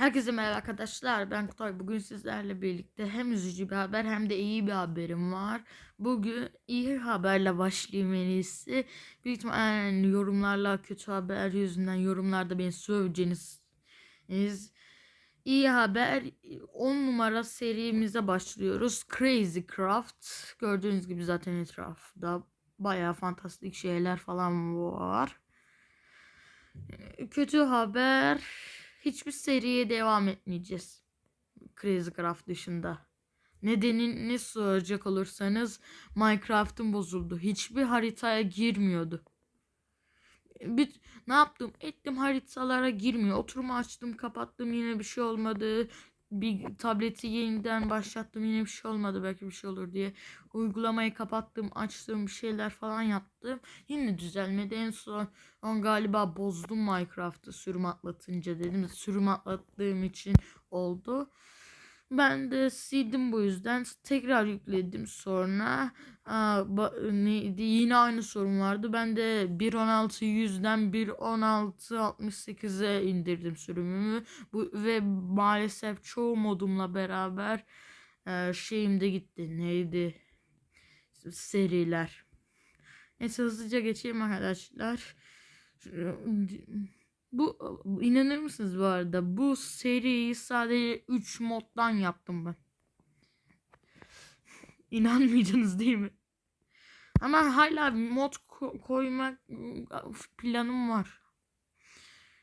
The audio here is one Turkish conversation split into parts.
Herkese merhaba arkadaşlar. Ben Kutay. Bugün sizlerle birlikte hem üzücü bir haber hem de iyi bir haberim var. Bugün iyi haberle başlayayım en iyisi. Büyük ihtimalle yorumlarla kötü haber yüzünden yorumlarda beni söveceğiniz. İyi haber 10 numara serimize başlıyoruz. Crazy Craft. Gördüğünüz gibi zaten etrafta bayağı fantastik şeyler falan var. Kötü haber hiçbir seriye devam etmeyeceğiz. Crazy Craft dışında. Nedenini soracak olursanız Minecraft'ın bozuldu. Hiçbir haritaya girmiyordu. Bir, ne yaptım? Ettim haritalara girmiyor. Oturumu açtım, kapattım yine bir şey olmadı. Bir tableti yeniden başlattım yine bir şey olmadı belki bir şey olur diye. Uygulamayı kapattım, açtım bir şeyler falan yaptım. Yine düzelmedi. En son on galiba bozdum Minecraft'ı sürüm atlatınca dedim. Sürüm atlattığım için oldu. Ben de sildim bu yüzden. Tekrar yükledim sonra. Aa, neydi yine aynı sorun vardı. Ben de 1.16 yüzden 1.16.68'e indirdim sürümümü. Bu ve maalesef çoğu modumla beraber e, şeyim gitti. Neydi? Seriler. Neyse hızlıca geçeyim arkadaşlar bu inanır mısınız bu arada? Bu seriyi sadece 3 moddan yaptım ben. İnanmayacaksınız değil mi? Ama hala mod ko- koymak planım var.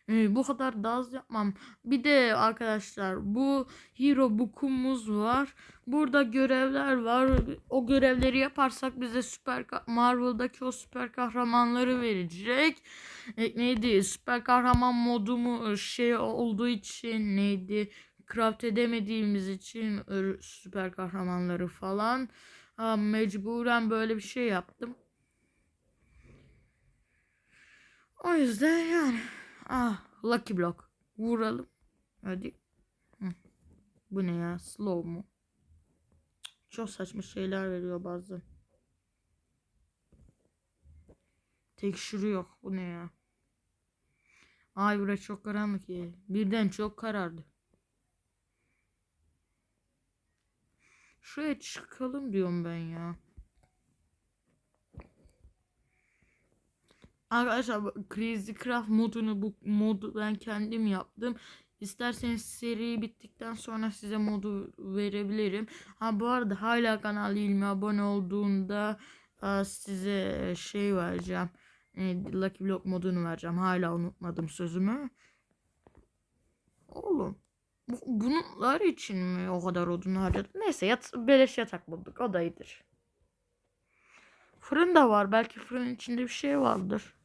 Ee, bu kadar da az yapmam. Bir de arkadaşlar bu Hero Book'umuz var. Burada görevler var. O görevleri yaparsak bize süper Marvel'daki o süper kahramanları verecek. E, neydi? Süper kahraman modumu şey olduğu için neydi? Craft edemediğimiz için süper kahramanları falan. Ha, mecburen böyle bir şey yaptım. O yüzden yani Ah Lucky Block. Vuralım. Hadi. Hı. Bu ne ya? Slow mu? Çok saçma şeyler veriyor bazen. Tekşürü yok. Bu ne ya? Ay burası çok karanlık ya. Birden çok karardı. Şuraya çıkalım diyorum ben ya. Arkadaşlar Crazy Craft modunu bu modu ben kendim yaptım. İsterseniz seri bittikten sonra size modu verebilirim. Ha bu arada hala kanal ilmi abone olduğunda size şey vereceğim. Lucky Block modunu vereceğim. Hala unutmadım sözümü. Oğlum. Bunlar için mi o kadar odun harcadım? Neyse yat, beleş yatak bulduk. O da iyidir. Fırın da var. Belki fırın içinde bir şey vardır.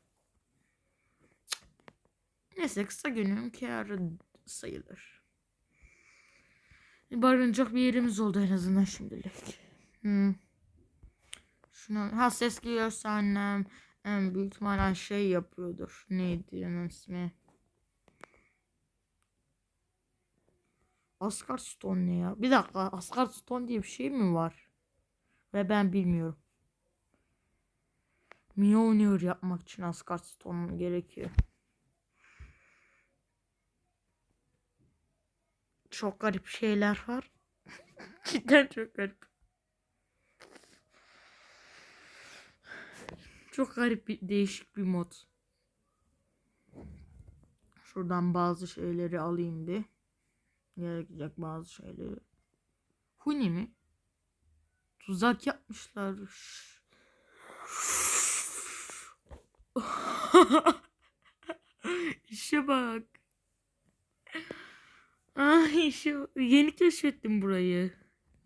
Neyse kısa günün kârı sayılır. Barınacak bir yerimiz oldu en azından şimdilik. Hmm. Şuna, ha ses geliyorsa annem en büyük ihtimalle şey yapıyordur. Neydi onun ismi? Asgard Stone ne ya? Bir dakika Asgard Stone diye bir şey mi var? Ve ben bilmiyorum. Mjolnir yapmak için Asgard Stone gerekiyor. Çok garip şeyler var. Cidden çok garip. Çok garip bir değişik bir mod. Şuradan bazı şeyleri alayım bir. Gerekecek bazı şeyleri. Huni mi? Tuzak yapmışlar. İşe bak. Ay şu yeni keşfettim burayı.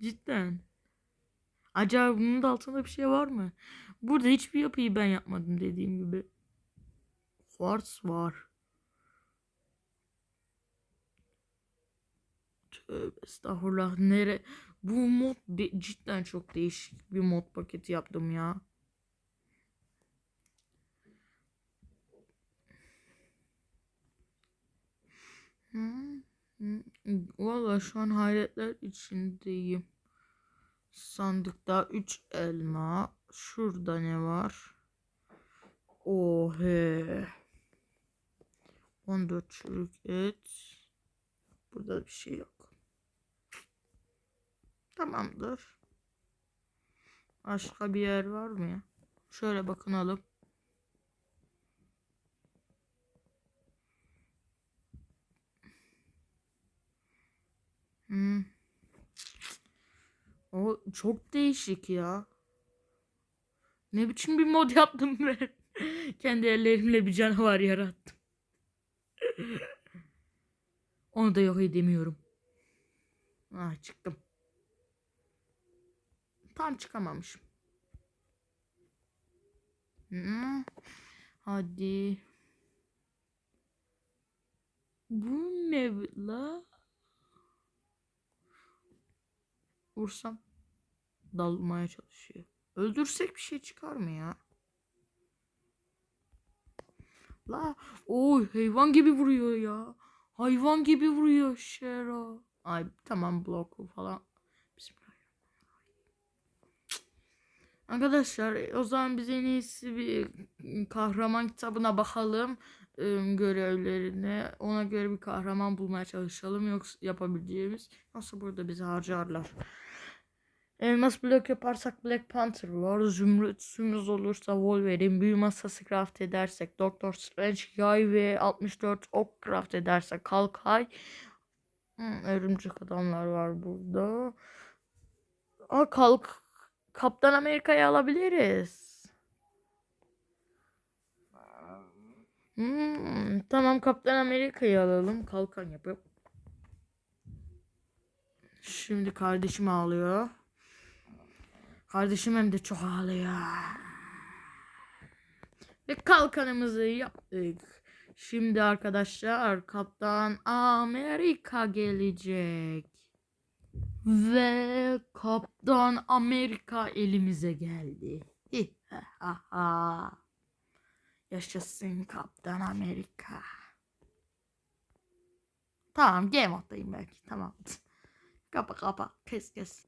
Cidden. Acaba bunun da altında bir şey var mı? Burada hiçbir yapıyı ben yapmadım dediğim gibi. Quartz var. Tövbe estağfurullah. Nere? Bu mod cidden çok değişik bir mod paketi yaptım ya. Hmm. Valla şu an hayretler içindeyim. Sandıkta 3 elma. Şurada ne var? Ohe. 14 çürük et. burada bir şey yok. Tamamdır. Başka bir yer var mı ya? Şöyle bakınalım. Hmm. O çok değişik ya. Ne biçim bir mod yaptım ben. Kendi ellerimle bir canavar yarattım. Onu da yok edemiyorum. Ah çıktım. Tam çıkamamışım. Hmm. Hadi. Bu ne la? Vursam dalmaya çalışıyor. Öldürsek bir şey çıkar mı ya? La, oy hayvan gibi vuruyor ya. Hayvan gibi vuruyor Şero. Ay tamam bloku falan. Arkadaşlar o zaman biz en iyisi bir kahraman kitabına bakalım ım, görevlerine. Ona göre bir kahraman bulmaya çalışalım. Yoksa yapabileceğimiz. Yoksa burada bizi harcarlar. Elmas blok yaparsak Black Panther var. Zümrüt sümüz olursa Wolverine. Büyü masası craft edersek Doctor Strange. Yay ve 64 ok craft edersek Kalkay. Hmm, örümcek adamlar var burada. Aa, kalk. Kaptan Amerika'yı alabiliriz. Hmm, tamam Kaptan Amerika'yı alalım. Kalkan yapıp. Şimdi kardeşim ağlıyor. Kardeşim hem de çok ağlıyor. Ve kalkanımızı yaptık. Şimdi arkadaşlar Kaptan Amerika gelecek. Ve Kaptan Amerika elimize geldi. Yaşasın Kaptan Amerika. Tamam game moddayım belki. Tamam. kapa kapa. Kes kes.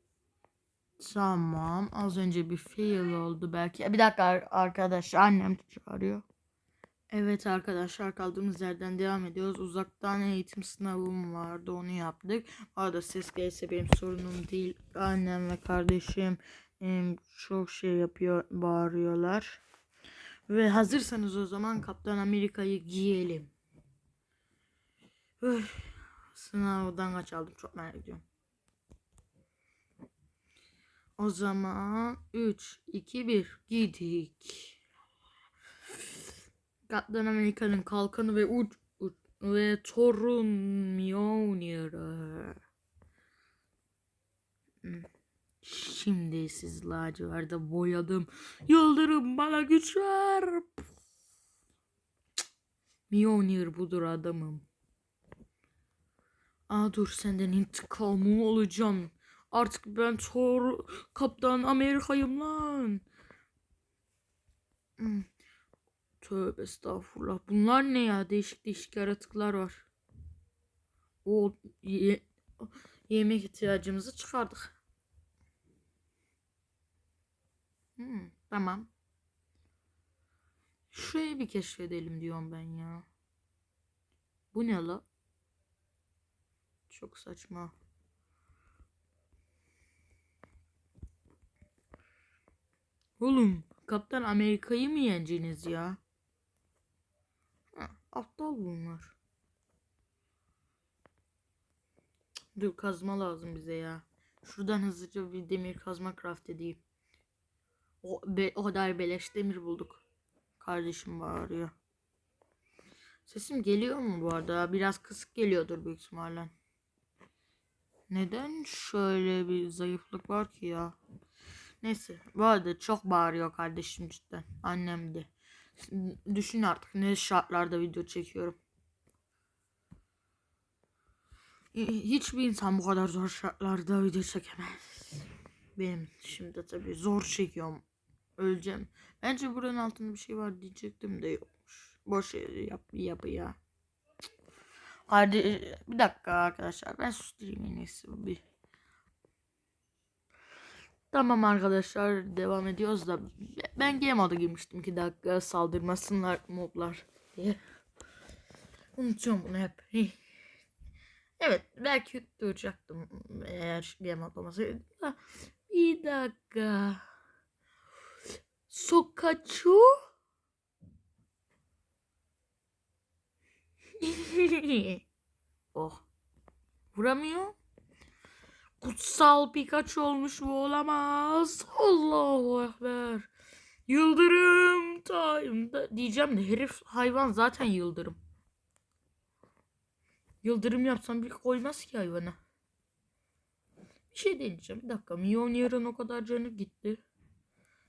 Tamam. Az önce bir fail oldu belki. Bir dakika ar- arkadaşlar. Annem çağırıyor. Evet arkadaşlar kaldığımız yerden devam ediyoruz. Uzaktan eğitim sınavım vardı. Onu yaptık. Bu arada ses gelse benim sorunum değil. Annem ve kardeşim çok şey yapıyor. Bağırıyorlar. Ve hazırsanız o zaman Kaptan Amerika'yı giyelim. Üf, sınavdan kaç aldım çok merak ediyorum. O zaman 3, 2, 1 giydik. Kaptan Amerika'nın kalkanı ve uç, uç ve Thor'un Mjolnir'ı. Şimdi siz lacivertte boyadım. Yıldırım bana güç ver. Mjolnir budur adamım. Aa dur senden intikamı olacağım. Artık ben Thor Kaptan Amerika'yım lan. Hmm. Tövbe estağfurullah. Bunlar ne ya? Değişik değişik yaratıklar var. O ye- yemek ihtiyacımızı çıkardık. Hmm, tamam. Şurayı bir keşfedelim diyorum ben ya. Bu ne la? Çok saçma. Oğlum, Kaptan Amerika'yı mı yeneceksiniz ya? Aptal bunlar. Dur kazma lazım bize ya. Şuradan hızlıca bir demir kazma craft edeyim. O, be, o kadar beleş demir bulduk. Kardeşim bağırıyor. Sesim geliyor mu bu arada? Biraz kısık geliyordur büyük ihtimalle. Neden şöyle bir zayıflık var ki ya? Neyse. Bu arada çok bağırıyor kardeşim cidden. Annem de. Düşün artık ne şartlarda video çekiyorum. Hiçbir insan bu kadar zor şartlarda video çekemez. Benim şimdi tabii zor çekiyorum. Öleceğim. Bence buranın altında bir şey var diyecektim de yokmuş. Boş yap yapı ya. Hadi bir dakika arkadaşlar ben susturayım en bir. Tamam arkadaşlar devam ediyoruz da ben game moda girmiştim 2 dakika saldırmasınlar moblar diye. Unutuyorum bunu hep. Evet belki duracaktım eğer game atlamasaydım da. Bir dakika. Sokaçu? oh. Vuramıyor. Kutsal Pikachu olmuş bu olamaz. Allahu Ekber. Yıldırım time. Diyeceğim de herif hayvan zaten yıldırım. Yıldırım yapsam bir koymaz ki hayvana. Bir şey deneyeceğim. Bir dakika. Mjolnir'ın o kadar canı gitti.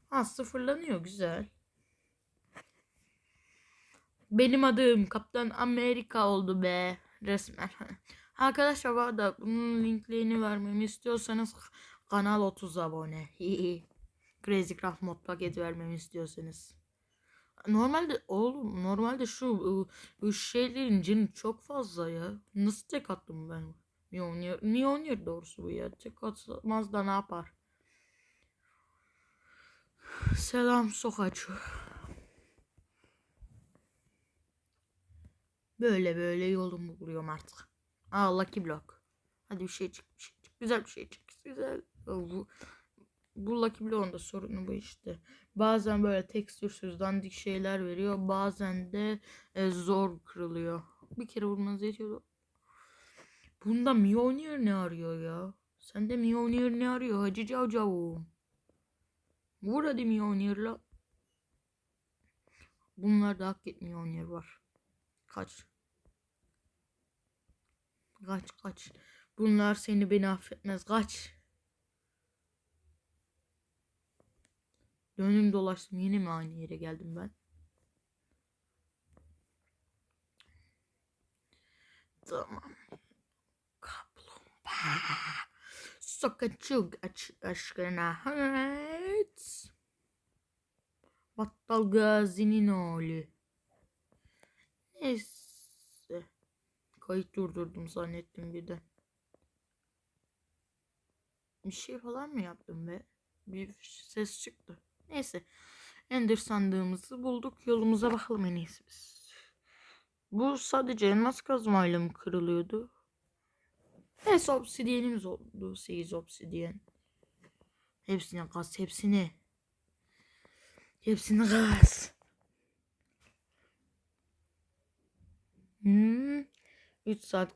Ha sıfırlanıyor. Güzel. Benim adım Kaptan Amerika oldu be. Resmen. Arkadaşlar bu arada bunun linklerini vermemi istiyorsanız kanal 30 abone. Crazy Craft mod paketi vermemi istiyorsanız. Normalde oğlum normalde şu şeylerin cini çok fazla ya. Nasıl tek attım ben? Mjolnir, Mjolnir doğrusu bu ya. Tek atmaz da ne yapar? Selam Sokaçu. Böyle böyle yolumu buluyorum artık. Aa Lucky Block. Hadi bir şey bir şey çık. Güzel bir şey çık. Güzel. Bu, bu Lucky Block'un da sorunu bu işte. Bazen böyle tekstürsüz dandik şeyler veriyor. Bazen de e, zor kırılıyor. Bir kere vurmanız yetiyor. Bunda Mjolnir ne arıyor ya? Sende Mjolnir ne arıyor? Hacı Cavcavum. Vur hadi Mjolnir'la. Bunlarda hak etmiyor Mjolnir var. Kaç. Kaç kaç. Bunlar seni beni affetmez. Kaç. Dönüm dolaştım. Yine mi aynı yere geldim ben? Tamam. Kaplumbağa. Sokacık aç aşkına. Evet. Battal Gazi'nin oğlu. Neyse. Kayıt durdurdum zannettim bir de. Bir şey falan mı yaptım be? Bir ses çıktı. Neyse. Ender sandığımızı bulduk. Yolumuza bakalım en iyisi biz. Bu sadece elmas kazmayla mı kırılıyordu? Neyse obsidiyenimiz oldu. 8 obsidiyen. Hepsini kaz. Hepsini. Hepsini kaz. Hmm. 3 saat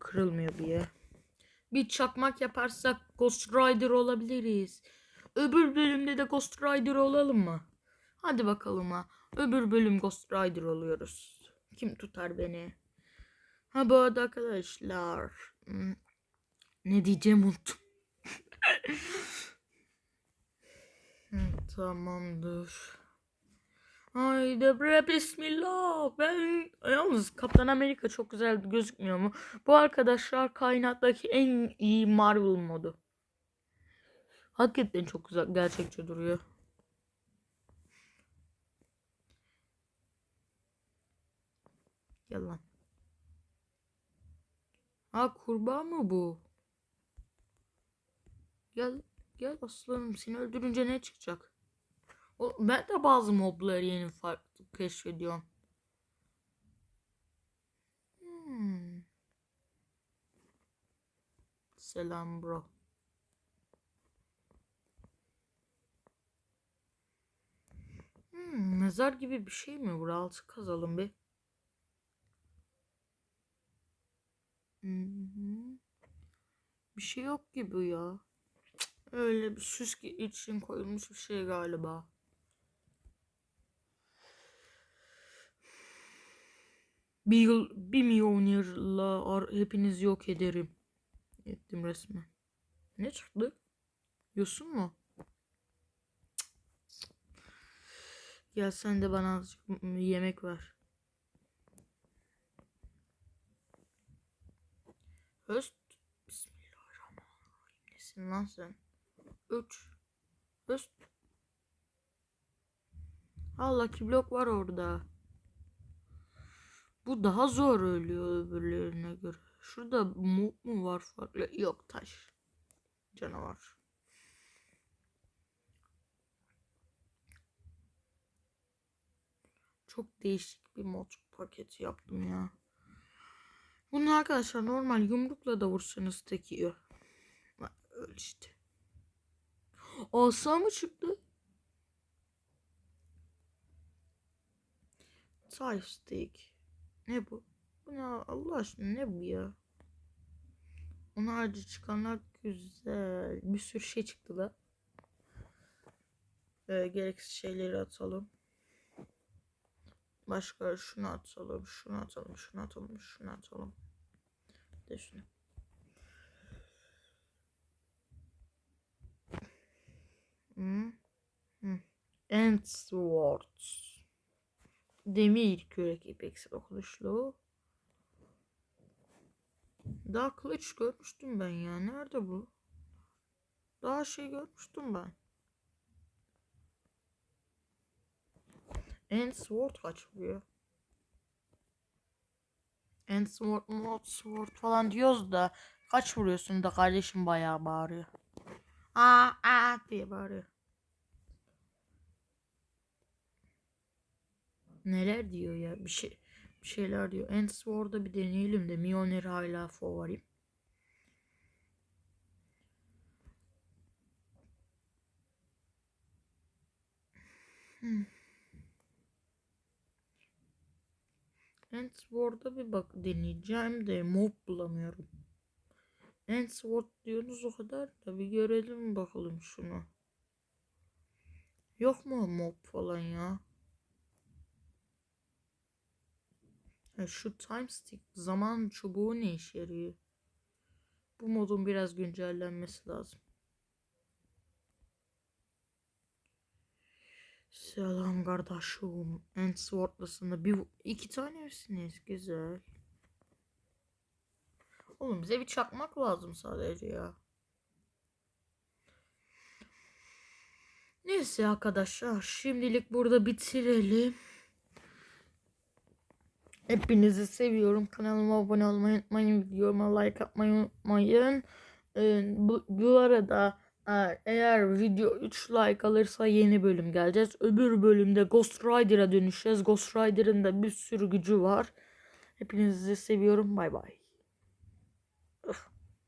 kırılmıyor bir ya. Bir çakmak yaparsak Ghost Rider olabiliriz. Öbür bölümde de Ghost Rider olalım mı? Hadi bakalım ha. Öbür bölüm Ghost Rider oluyoruz. Kim tutar beni? Ha bu arada arkadaşlar. hmm, Ne diyeceğim unuttum. Hı, Tamamdır. Haydi bre bismillah. Ben yalnız Kaptan Amerika çok güzel gözükmüyor mu? Bu arkadaşlar kainattaki en iyi Marvel modu. Hakikaten çok güzel gerçekçi duruyor. Gel lan. Ha kurbağa mı bu? Gel gel aslanım seni öldürünce ne çıkacak? Ben de bazı mobları yeni farklı keşfediyorum. Hmm. Selam bro. Hmm, mezar gibi bir şey mi? Burası altı kazalım bir. Hı. Bir şey yok gibi ya. Öyle bir süs için koyulmuş bir şey galiba. Bir yıl bir milyonlarla ar- hepinizi yok ederim. Ettim resmen. Ne çıktı? Yosun mu? Gel sen de bana azıcık yemek ver. Höst. Bismillahirrahmanirrahim. Nesin lan sen? Üç. Höst. Allah ki blok var orada. Bu daha zor ölüyor öbürlerine göre. Şurada mob mu var farklı? Yok taş. Canavar. Çok değişik bir mod paketi yaptım ya. Bunu arkadaşlar normal yumrukla da vursanız tek yiyor. Bak öyle işte. Asa mı çıktı? Side stick. Ne bu? Bu ne Allah aşkına ne bu ya? Onun harici çıkanlar güzel. Bir sürü şey çıktı da. Ee, gereksiz şeyleri atalım. Başka şunu atalım, şunu atalım, şunu atalım, şunu atalım. Bir De şunu. Hı. Hı. End Swords. Demir kürek ipeksi dokunuşlu. Daha kılıç görmüştüm ben ya. Nerede bu? Daha şey görmüştüm ben. End Sword kaç vuruyor? End Sword, Mod Sword falan diyoruz da kaç vuruyorsun da kardeşim bayağı bağırıyor. Aa aa diye bağırıyor. Neler diyor ya bir şey bir şeyler diyor. End Sword'da bir deneyelim de Mjolnir hala favorim. Hmm. Endsword'a bir bak deneyeceğim de mob bulamıyorum. Endsword diyorsunuz o kadar da bir görelim bakalım şunu. Yok mu mob falan ya? Şu time stick zaman çubuğu ne işe yarıyor? Bu modun biraz güncellenmesi lazım. Selam kardeşim. Endsword'lasında bir iki tane misiniz? Güzel. Oğlum bize bir çakmak lazım sadece ya. Neyse arkadaşlar şimdilik burada bitirelim. Hepinizi seviyorum. Kanalıma abone olmayı unutmayın. Videoma like atmayı unutmayın. Ee, bu, bu arada eğer, eğer video 3 like alırsa yeni bölüm geleceğiz. Öbür bölümde Ghost Rider'a dönüşeceğiz. Ghost Rider'ın da bir sürü gücü var. Hepinizi seviyorum. Bay bay.